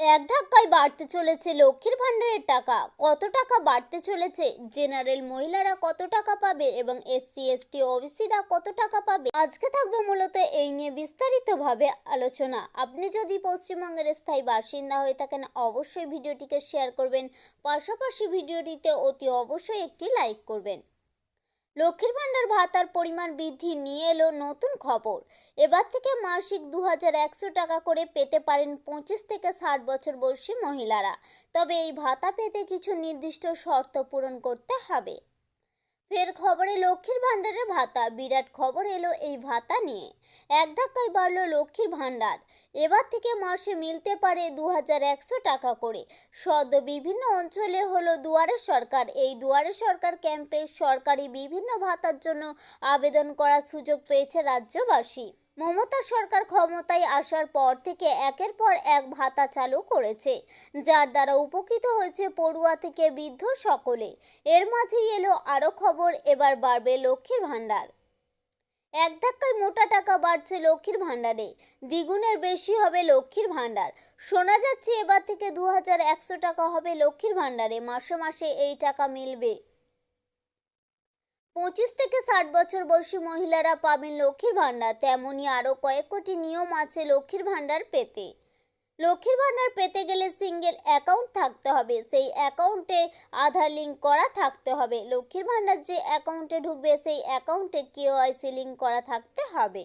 এক ধাক্কায় বাড়তে চলেছে লক্ষ্মীর ভাণ্ডারের টাকা। কত টাকা বাড়তে চলেছে? জেনারেল মহিলারা কত টাকা পাবে এবং এসসি এসটি ওবিসিরা কত টাকা পাবে? আজকে থাকবে মূলত এই নিয়ে বিস্তারিতভাবে আলোচনা। আপনি যদি পশ্চিমবঙ্গের স্থায়ী বাসিন্দা হয়ে থাকেন, অবশ্যই ভিডিওটিকে শেয়ার করবেন। পাশাপাশি ভিডিওটিতে অতি অবশ্যই একটি লাইক করবেন। লক্ষ্মীর ভাণ্ডার ভাতার পরিমাণ বৃদ্ধি নিয়ে এলো নতুন খবর। এবার থেকে মাসিক দু হাজার একশো টাকা করে পেতে পারেন পঁচিশ থেকে ষাট বছর বয়সী মহিলারা। তবে এই ভাতা পেতে কিছু নির্দিষ্ট শর্ত পূরণ করতে হবে। ফের খবরে লক্ষ্মীর ভাণ্ডারের ভাতা। বিরাট খবর এলো এই ভাতা নিয়ে। এক ধাক্কায় বাড়লো লক্ষ্মীর ভাণ্ডার। এবার থেকে মাসে মিলতে পারে দু হাজার একশো টাকা করে। সদ্য বিভিন্ন অঞ্চলে হলো দুয়ারে সরকার। এই দুয়ারে সরকার ক্যাম্পে সরকারি বিভিন্ন ভাতার জন্য আবেদন করার সুযোগ পেয়েছে রাজ্যবাসী। মমতা সরকার ক্ষমতায় আসার পর থেকে একের পর এক ভাতা চালু করেছে, যার দ্বারা উপকৃত হয়েছে পড়ুয়া থেকে বৃদ্ধ সকলে। এর মাঝেই এলো আরও খবর, এবার বাড়বে লক্ষ্মীর ভাণ্ডার। এক ধাক্কায় মোটা টাকা বাড়ছে লক্ষ্মীর ভাণ্ডারে, দ্বিগুণের বেশি হবে লক্ষ্মীর ভাণ্ডার। শোনা যাচ্ছে এবার থেকে দু হাজার একশো টাকা হবে লক্ষ্মীর ভাণ্ডারে, মাসে মাসে এই টাকা মিলবে। পঁচিশ থেকে ষাট বছর বয়সী মহিলারা পাবেন লক্ষ্মীর ভাণ্ডার। তেমনই আরও কয়েক কোটি নিয়ম আছে লক্ষ্মীর ভাণ্ডার পেতে। লক্ষ্মীর ভাণ্ডার পেতে গেলে সিঙ্গেল অ্যাকাউন্ট থাকতে হবে। সেই অ্যাকাউন্টে আধার লিঙ্ক করা থাকতে হবে। লক্ষ্মীর ভাণ্ডার যে অ্যাকাউন্টে ঢুকবে, সেই অ্যাকাউন্টে কেওআইসি লিঙ্ক করা থাকতে হবে।